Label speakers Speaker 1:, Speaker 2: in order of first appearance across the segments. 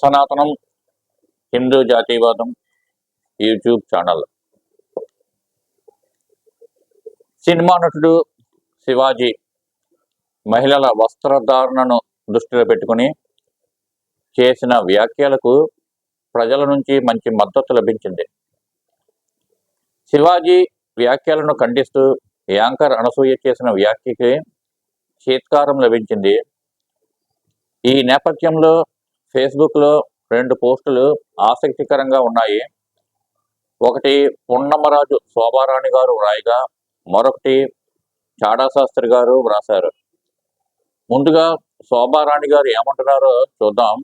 Speaker 1: సనాతనం హిందూ జాతీయవాదం YouTube channel. Cinema నటుడు శివాజీ మహిళల వస్త్రధారణను దృష్టిలో పెట్టుకుని చేసిన వ్యాఖ్యలకు ప్రజల నుంచి మంచి మద్దతు లభించింది. శివాజీ వ్యాఖ్యలను ఖండిస్తూ యాంకర్ అనసూయ చేసిన వ్యాఖ్యకి చీత్కారం లభించింది. ఈ నేపథ్యంలో ఫేస్బుక్లో రెండు పోస్టులు ఆసక్తికరంగా ఉన్నాయి. ఒకటి పున్నమరాజు శోభారాణి గారు వ్రాయగా మరొకటి చాడా శాస్త్రి గారు వ్రాశారు. ముందుగా శోభారాణి గారు ఏమంటున్నారో చూద్దాం.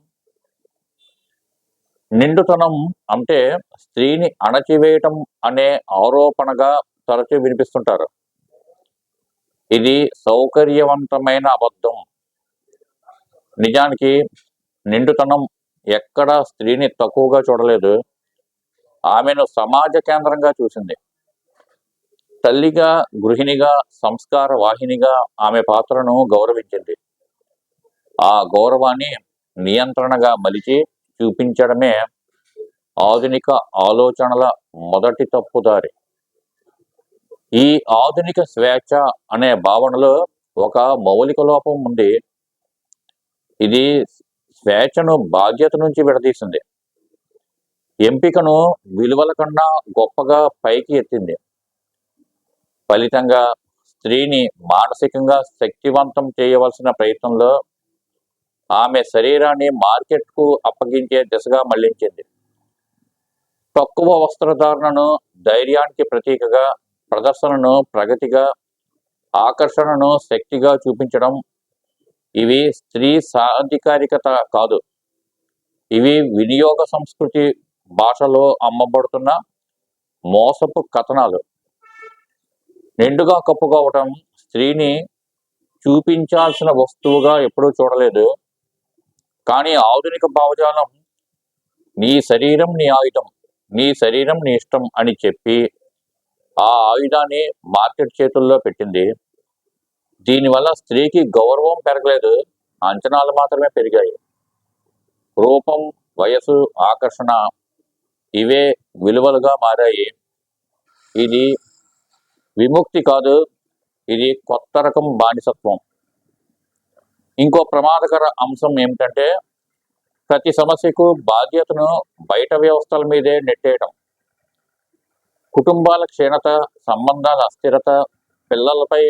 Speaker 1: నిండుతనం అంటే స్త్రీని అణచివేయటం అనే ఆరోపణగా తరచూ వినిపిస్తుంటారు. ఇది సౌకర్యవంతమైన అబద్ధం. నిజానికి నిండుతనం ఎక్కడా స్త్రీని తక్కువగా చూడలేదు. ఆమెను సమాజ కేంద్రంగా చూసింది. తల్లిగా గృహిణిగా సంస్కార వాహినిగా ఆమె పాత్రను గౌరవించింది. ఆ గౌరవాన్ని నియంత్రణగా మలిచి చూపించడమే ఆధునిక ఆలోచనల మొదటి తప్పుదారి. ఈ ఆధునిక స్వేచ్ఛ అనే భావనలో ఒక మౌలిక లోపం ఉంది. ఇది స్వేచ్ఛను బాధ్యత నుంచి విడదీసింది. ఎంపికను విలువల కన్నా గొప్పగా పైకి ఎత్తింది. ఫలితంగా స్త్రీని మానసికంగా శక్తివంతం చేయవలసిన ప్రయత్నంలో ఆమె శరీరాన్ని మార్కెట్కు అప్పగించే దిశగా మళ్ళించింది. తక్కువ వస్త్రధారణను ధైర్యానికి ప్రతీకగా ప్రదర్శనను ప్రగతిగా ఆకర్షణను శక్తిగా చూపించడం ఇవి స్త్రీ సాధికారికత కాదు. ఇవి వినియోగ సంస్కృతి భాషలో అమ్మబడుతున్న మోసపు కథనాలు. నిండుగా కప్పుకోవటం స్త్రీని చూపించాల్సిన వస్తువుగా ఎప్పుడూ చూడలేదు. కానీ ఆధునిక భావజాలం నీ శరీరం నీ ఆయుధం నీ శరీరం నీ ఇష్టం అని చెప్పి ఆ ఆయుధాన్ని మార్కెట్ చేతుల్లో పెట్టింది. దీనివల్ల స్త్రీకి గౌరవం పెరగలేదు అంచనాలు మాత్రమే పెరిగాయి. రూపం వయసు ఆకర్షణ ఇవే విలువలుగా మారాయి. ఇది విముక్తి కాదు ఇది కొత్త రకం బానిసత్వం. ఇంకో ప్రమాదకర అంశం ఏమిటంటే ప్రతి సమస్యకు బాధ్యతను బయట వ్యవస్థల మీదే నెట్టేయడం కుటుంబాల క్షీణత సంబంధాల అస్థిరత పిల్లలపై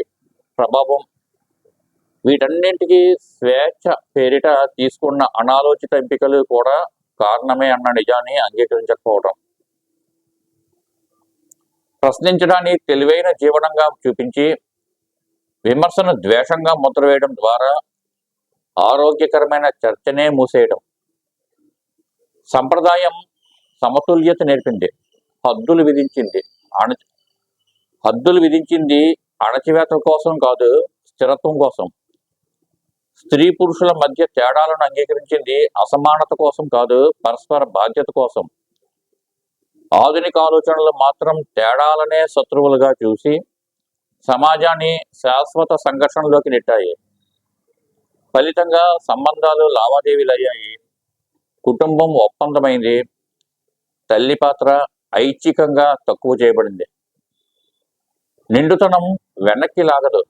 Speaker 1: ప్రభావం. వీటన్నింటికి స్వేచ్ఛ పేరిట తీసుకున్న అనాలోచిత ఎంపికలు కూడా కారణమే అన్న నిజాన్ని అంగీకరించకపోవడం. ప్రశ్నించడాన్ని తెలివైన జీవనంగా చూపించి విమర్శను ద్వేషంగా ముద్రవేయడం ద్వారా ఆరోగ్యకరమైన చర్చనే మూసేయడం. సంప్రదాయం సమతుల్యత నేర్పింది. హద్దులు విధించింది. అణ హద్దులు విధించింది అణచివేత కోసం కాదు స్థిరత్వం కోసం. స్త్రీ పురుషుల మధ్య తేడాలను అంగీకరించింది అసమానత కోసం కాదు పరస్పర బాధ్యత కోసం. ఆధునిక ఆలోచనలు మాత్రం తేడాలనే శత్రువులుగా చూసి సమాజాన్ని శాశ్వత సంఘర్షణలోకి నెట్టాయి. ఫలితంగా సంబంధాలు లావాదేవీలు అయ్యాయి కుటుంబం ఒప్పందమైంది. తల్లి పాత్ర ఐచ్ఛికంగా తక్కువ చేయబడింది. నిండుతనం వెనక్కి లాగదు.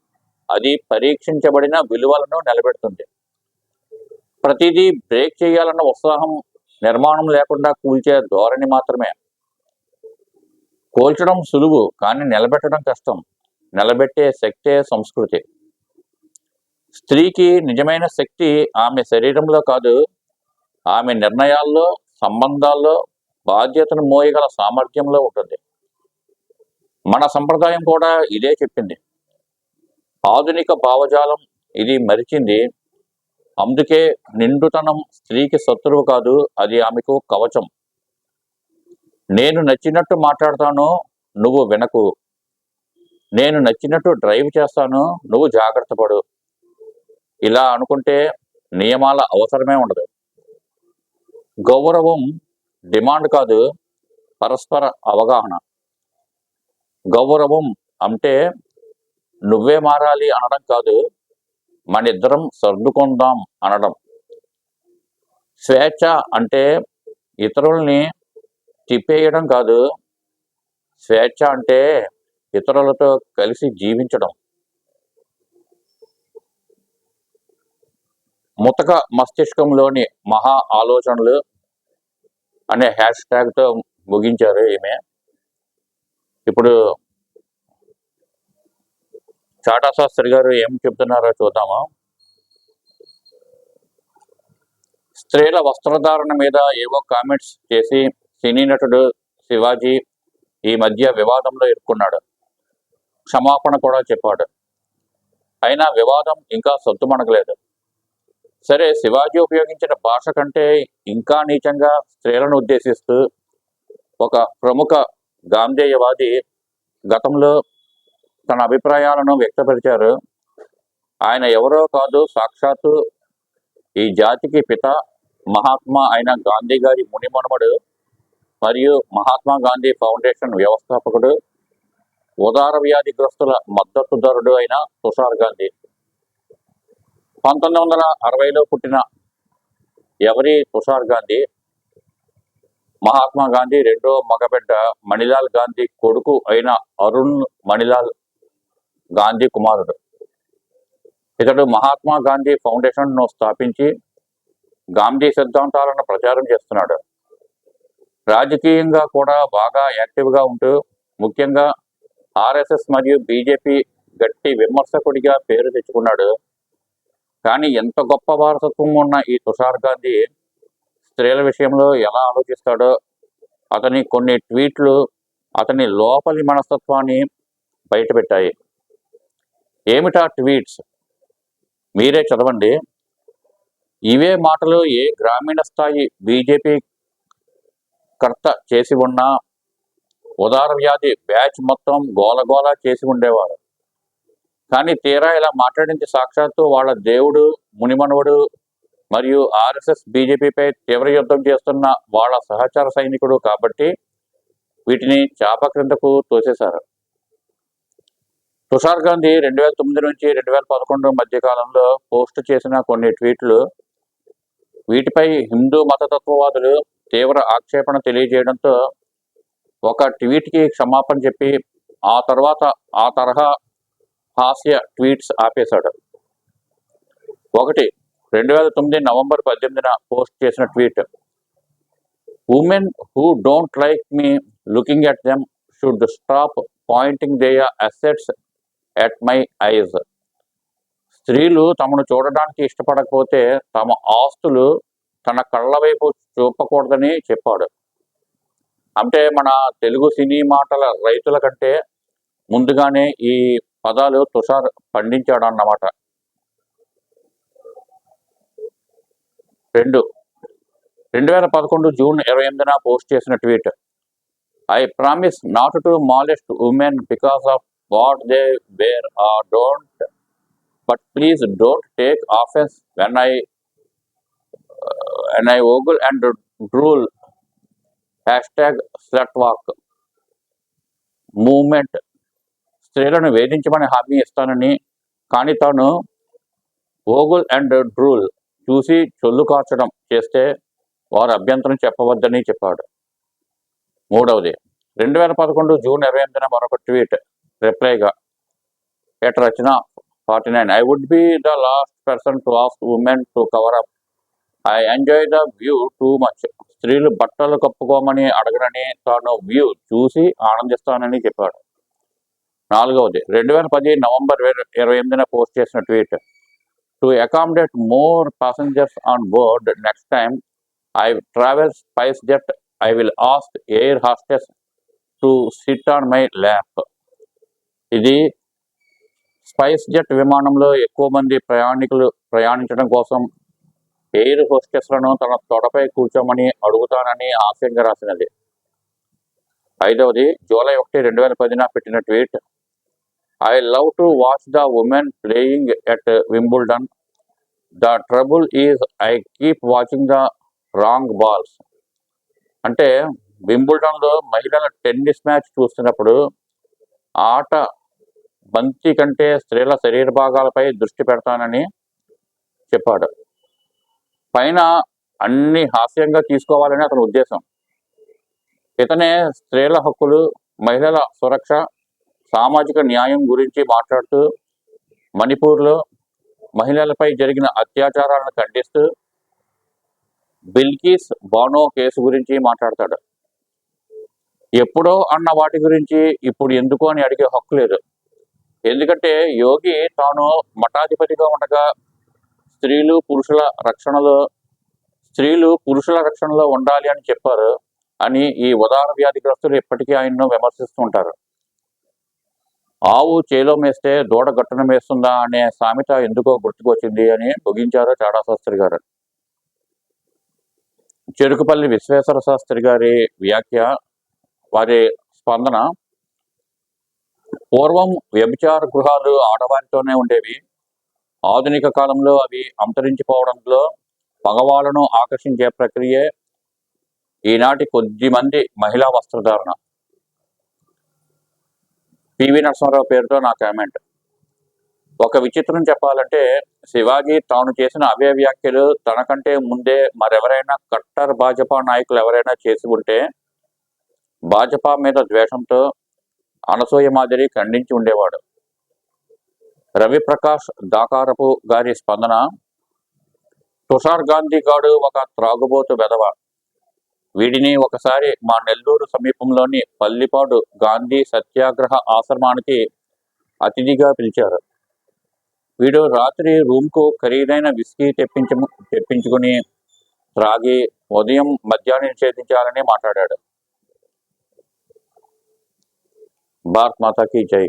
Speaker 1: అది పరీక్షించబడిన విలువలను నిలబెడుతుంది. ప్రతిదీ బ్రేక్ చేయాలన్న ఉత్సాహం నిర్మాణం లేకుండా కూల్చే ధోరణి మాత్రమే. కూల్చడం సులువు కానీ నిలబెట్టడం కష్టం. నిలబెట్టే శక్తే సంస్కృతి. స్త్రీకి నిజమైన శక్తి ఆమె శరీరంలో కాదు. ఆమె నిర్ణయాల్లో సంబంధాల్లో బాధ్యతను మోయగల సామర్థ్యంలో ఉంటుంది. మన సంప్రదాయం కూడా ఇదే చెప్పింది. ఆధునిక భావజాలం ఇది మరిచింది. అందుకే నిండుతనం స్త్రీకి శత్రువు కాదు అది ఆమెకు కవచం. నేను నచ్చినట్టు మాట్లాడతాను నువ్వు వినకు. నేను నచ్చినట్టు డ్రైవ్ చేస్తాను నువ్వు జాగ్రత్త పడు. ఇలా అనుకుంటే నియమాల అవసరమే ఉండదు. గౌరవం డిమాండ్ కాదు పరస్పర అవగాహన. గౌరవం అంటే నువ్వే మారాలి అనడం కాదు మన ఇద్దరం సర్దుకుందాం అనడం. స్వేచ్ఛ అంటే ఇతరుల్ని తిప్పేయడం కాదు స్వేచ్ఛ అంటే ఇతరులతో కలిసి జీవించడం. ముతక మస్తిష్కంలోని మహా ఆలోచనలు అనే హ్యాష్ ట్యాగ్తో ముగించారు ఈమె. ఇప్పుడు చాటా శాస్త్రి గారు ఏం చెప్తున్నారో చూద్దామా? స్త్రీల వస్త్రధారణ మీద ఏవో కామెంట్స్ చేసి సినీ నటుడు శివాజీ ఈ మధ్య వివాదంలో ఇరుక్కున్నాడు. క్షమాపణ కూడా చెప్పాడు. అయినా వివాదం ఇంకా సొత్తుమణగలేదు సరే శివాజీ ఉపయోగించిన భాష కంటే ఇంకా నీచంగా స్త్రీలను ఉద్దేశిస్తూ ఒక ప్రముఖ గాంధేయవాది గతంలో తన అభిప్రాయాలను వ్యక్తపరిచారు. ఆయన ఎవరో కాదు సాక్షాత్తు ఈ జాతికి పిత మహాత్మా అయిన గాంధీ గారి మునిమనుమడు మరియు మహాత్మా గాంధీ ఫౌండేషన్ వ్యవస్థాపకుడు ఉదార వ్యాధిగ్రస్తుల మద్దతుదారుడు అయిన తుషార్ గాంధీ. పంతొమ్మిది వందల అరవైలో పుట్టిన ఎవరి తుషార్ గాంధీ? మహాత్మా గాంధీ రెండో మగబిడ్డ మణిలాల్ గాంధీ కొడుకు అయిన అరుణ్ మణిలాల్ గాంధీ కుమారుడు. ఇతడు మహాత్మా గాంధీ ఫౌండేషన్ను స్థాపించి గాంధీ సిద్ధాంతాలను ప్రచారం చేస్తున్నాడు. రాజకీయంగా కూడా బాగా యాక్టివ్గా ఉంటూ ముఖ్యంగా ఆర్ఎస్ఎస్ మరియు బీజేపీ గట్టి విమర్శకుడిగా పేరు తెచ్చుకున్నాడు. కానీ ఎంత గొప్ప వారసత్వం ఉన్న ఈ తుషార్ గాంధీ స్త్రీల విషయంలో ఎలా ఆలోచిస్తాడో అతని కొన్ని ట్వీట్లు అతని లోపలి మనస్తత్వాన్ని బయటపెట్టాయి. ఏమిటా ట్వీట్స్? మీరే చదవండి. ఇవే మాటలు ఏ గ్రామీణ స్థాయి బీజేపీ కర్త చేసి ఉన్నా ఉదార వ్యాధి బ్యాచ్ మొత్తం గోలగోల చేసి ఉండేవారు. కానీ తీరా ఇలా మాట్లాడింది సాక్షాత్తు వాళ్ళ దేవుడు మునిమనువుడు మరియు ఆర్ఎస్ఎస్ బీజేపీపై తీవ్ర యుద్ధం చేస్తున్న వాళ్ళ సహచార సైనికుడు కాబట్టి వీటిని చాప క్రిందకు తోసేశారు. తుషార్ గాంధీ రెండు వేల తొమ్మిది నుంచి రెండు వేల పదకొండు మధ్యకాలంలో పోస్ట్ చేసిన కొన్ని ట్వీట్లు వీటిపై హిందూ మతతత్వవాదులు తీవ్ర ఆక్షేపణ తెలియజేయడంతో ఒక ట్వీట్కి క్షమాపణ చెప్పి ఆ తర్వాత ఆ తరహా హాస్య ట్వీట్స్ ఆపేశాడు. ఒకటి రెండు వేల తొమ్మిది నవంబర్ పద్దెనిమిదిన పోస్ట్ చేసిన tweet women who don't like me looking at them should stop pointing their assets at my eyes స్త్రీలు తమను చూడడానికి ఇష్టపడకపోతే తమ ఆస్తులు తన కళ్ళ వైపు చూపకూడదని చెప్పాడు. అంటే మన తెలుగు సినీ మాటల రైతుల కంటే ముందుగానే ఈ పదాలు తుషార్ పండించాడు అన్నమాట రెండు. రెండు వేల పదకొండు జూన్ ఇరవై ఎనిమిదిన పోస్ట్ చేసిన tweet. I promise not to molest women because of what they wear or don't but please don't take offence when I when I ogle and drool hashtag slut walk moment స్త్రీలను వేధించమని హామీ ఇస్తానని కానీ తాను ఓగుల్ and డ్రూల్ చూసి చొల్లు కార్చడం చేస్తే వారు అభ్యంతరం చెప్పవద్దని చెప్పాడు. మూడవది రెండు వేల పదకొండు జూన్ ఇరవై ఎనిమిదిన మరొక tweet రిప్లైగా at Rachana forty nine I would be the last person to ask women to cover up I enjoy the view too much స్త్రీలు బట్టలు కప్పుకోమని అడగనని తాను వ్యూ చూసి ఆనందిస్తానని చెప్పాడు. నాలుగవది రెండు వేల పది నవంబర్ ఇరవై ఎనిమిదిన పోస్ట్ చేసిన tweet to accommodate more passengers on board next time I travel SpiceJet I will ask air hostess to sit on my lap ఇది స్పైస్ జెట్ విమానంలో ఎక్కువ మంది ప్రయాణికులు ప్రయాణించడం కోసం ఎయిర్ హోస్టెస్లను తన తొడపై కూర్చోమని అడుగుతానని ఆశయంగా రాసినది. ఐదవది జూలై ఒకటి రెండు వేల పదిన పెట్టిన tweet. I love to watch the women playing at Wimbledon the trouble is I keep watching the wrong balls అంటే వింబుల్డన్లో మహిళల టెన్నిస్ మ్యాచ్ చూస్తున్నప్పుడు ఆట బంతి కంటే స్త్రీల శరీర భాగాలపై దృష్టి పెడతానని చెప్పాడు. పైన అన్ని హాస్యంగా తీసుకోవాలని అతని ఉద్దేశం. ఇతనే స్త్రీల హక్కులు మహిళల సురక్ష సామాజిక న్యాయం గురించి మాట్లాడుతూ మణిపూర్లో మహిళలపై జరిగిన అత్యాచారాలను ఖండిస్తూ బిల్కిస్ బానో కేసు గురించి మాట్లాడతాడు. ఎప్పుడో అన్న వాటి గురించి ఇప్పుడు ఎందుకు అని అడిగే హక్కు లేదు. ఎందుకంటే యోగి తాను మఠాధిపతిగా ఉండగా స్త్రీలు పురుషుల రక్షణలో స్త్రీలు పురుషుల రక్షణలో ఉండాలి అని చెప్పారు అని ఈ ఉదాహరణ వ్యాధిగ్రస్తులు ఇప్పటికీ ఆయన్ను విమర్శిస్తుంటారు. ఆవు చేలో మేస్తే దూడ గట్టున మేస్తుందా అనే సామెత ఎందుకో గుర్తుకొచ్చింది అని ముగించారు చాడా శాస్త్రి గారు. చెరుకుపల్లి విశ్వేశ్వర శాస్త్రి గారి వ్యాఖ్య వారి స్పందన పూర్వం వ్యభిచార గృహాలు ఆడవారితోనే ఉండేవి. ఆధునిక కాలంలో అవి అంతరించిపోవడంలో మగవాళ్ళను ఆకర్షించే ప్రక్రియే ఈనాటి కొద్ది మంది మహిళా వస్త్రధారణ. పివి నరసింహారావు పేరుతో నా కామెంట్. ఒక విచిత్రం చెప్పాలంటే శివాజీ తాను చేసిన అవే వ్యాఖ్యలు తనకంటే ముందే మరెవరైనా కట్టర్ భాజపా నాయకులు ఎవరైనా చేసి ఉంటే భాజపా మీద ద్వేషంతో అనసూయ మాదిరి ఖండించి ఉండేవాడు. రవిప్రకాష్ దాకారపు గారి స్పందన తుషార్ గాంధీ గాడు ఒక త్రాగుబోతు వెధవ. వీడిని ఒకసారి మా నెల్లూరు సమీపంలోని పల్లిపాడు గాంధీ సత్యాగ్రహ ఆశ్రమానికి అతిథిగా పిలిచారు. వీడు రాత్రి రూమ్కు ఖరీదైన విస్కీ తెప్పించు తెప్పించుకుని త్రాగి ఉదయం మద్యాన్ని నిషేధించాలని మాట్లాడాడు. భారత్ మాతాకి జై.